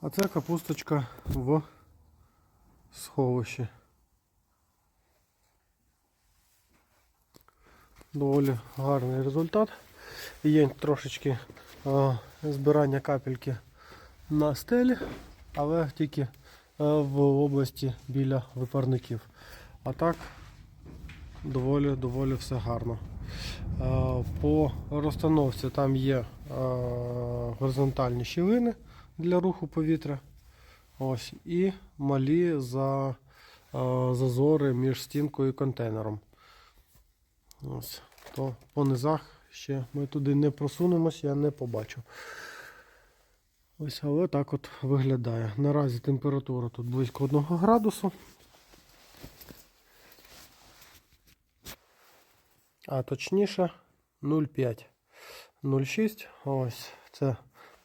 А це капусточка в сховищі. Доволі гарний результат. Є трошечки е, збирання капельки на стелі, але тільки е, в області біля випарників. А так доволі, доволі все гарно. Е, По розстановці там є горизонтальні щілини для руху повітря. Ось, і малі за, е, зазори між стінкою і контейнером. Ось, то по низах ще ми туди не просунемось, я не побачу. Ось, але так от виглядає. Наразі температура тут близько 1 градусу. А точніше 0,5. 0,6. Ось це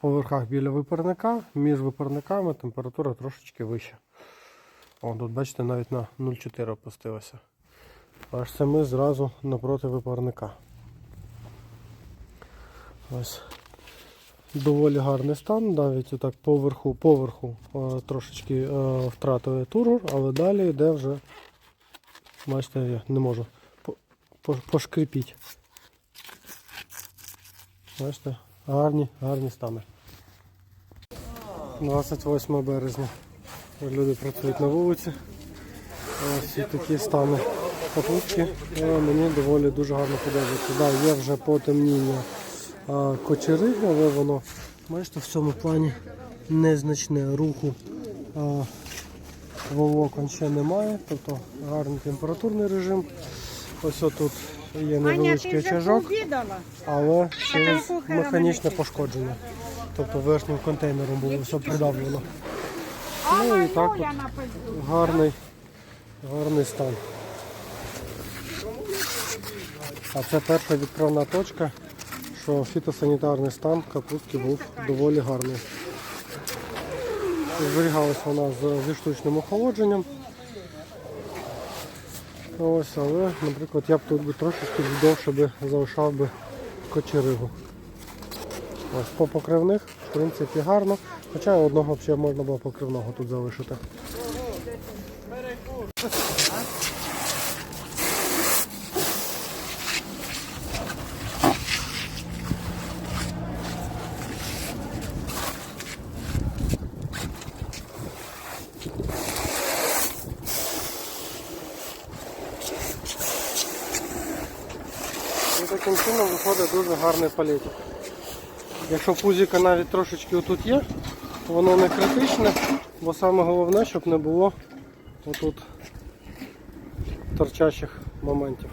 по верхах біля випарника. Між випарниками температура трошечки вища. О, тут бачите, навіть на 0,4 опустилося. Аж це ми зразу напроти випарника. Ось. Доволі гарний стан, навіть отак поверху, поверху е, трошечки е, втратили тургор, але далі йде вже, бачите, я не можу по- по- Бачите, гарні, гарні стани. 28 березня. Люди працюють на вулиці. Ось і такі стани капустки. Е, Мені доволі дуже гарно подобається. Да, є вже потемніння кочери, але воно, бачите, в цьому плані незначне руху а, волокон ще немає. Тобто гарний температурний режим. Ось тут є невеличкий очажок, але через механічне пошкодження. Тобто верхнім контейнером було все придавлено. Ну і так от. Гарний, гарний стан. А це перша відправна точка, що фітосанітарний стан капустки був доволі гарний. Зберігалась вона зі штучним охолодженням. Ось, але, наприклад, я б тут би трошечки довше би залишав би кочеригу. Ось по покривних, в принципі, гарно. Хоча одного ще можна було покривного тут залишити. Таким чином виходить дуже гарний палетик. Якщо пузіка навіть трошечки отут є, воно не критичне, бо саме головне, щоб не було отут торчащих моментів.